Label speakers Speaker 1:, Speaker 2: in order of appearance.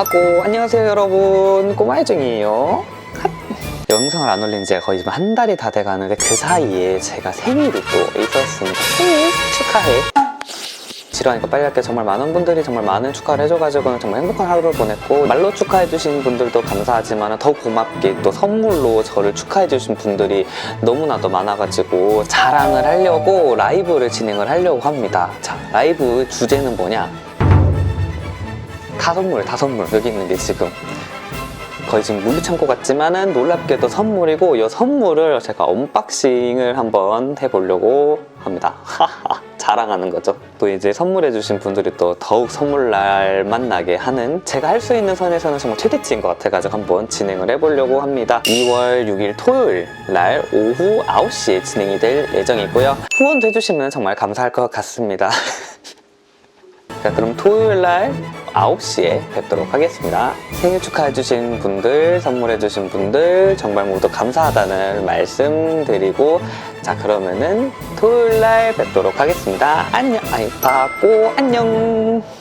Speaker 1: 하고. 안녕하세요 여러분. 꼬마혜중이에요. 핫. 영상을 안 올린 지가 거의 한 달이 다 돼가는데 그 사이에 제가 생일이 또 있었습니다. 생일 축하해. 지루하니까 빨리 할게. 정말 많은 분들이 정말 많은 축하를 해줘가지고 정말 행복한 하루를 보냈고 말로 축하해주신 분들도 감사하지만 더 고맙게 또 선물로 저를 축하해주신 분들이 너무나도 많아가지고 자랑을 하려고 라이브를 진행을 하려고 합니다. 자 라이브 주제는 뭐냐 다 선물 다 선물 여기 있는 게 지금 거의 지금 물류창고 같지만은 놀랍게도 선물이고 이 선물을 제가 언박싱을 한번 해보려고 합니다. 자랑하는 거죠. 또 이제 선물해주신 분들이 또 더욱 선물날 만나게 하는 제가 할 수 있는 선에서는 정말 최대치인 것 같아가지고 한번 진행을 해보려고 합니다. 2월 6일 토요일 날 오후 9시에 진행이 될 예정이고요. 후원도 해주시면 정말 감사할 것 같습니다. 자, 그럼 토요일 날 9시에 뵙도록 하겠습니다. 생일 축하해주신 분들, 선물해주신 분들, 정말 모두 감사하다는 말씀 드리고, 자, 그러면은 토요일 날 뵙도록 하겠습니다. 안녕, 아니, 받고, 안녕!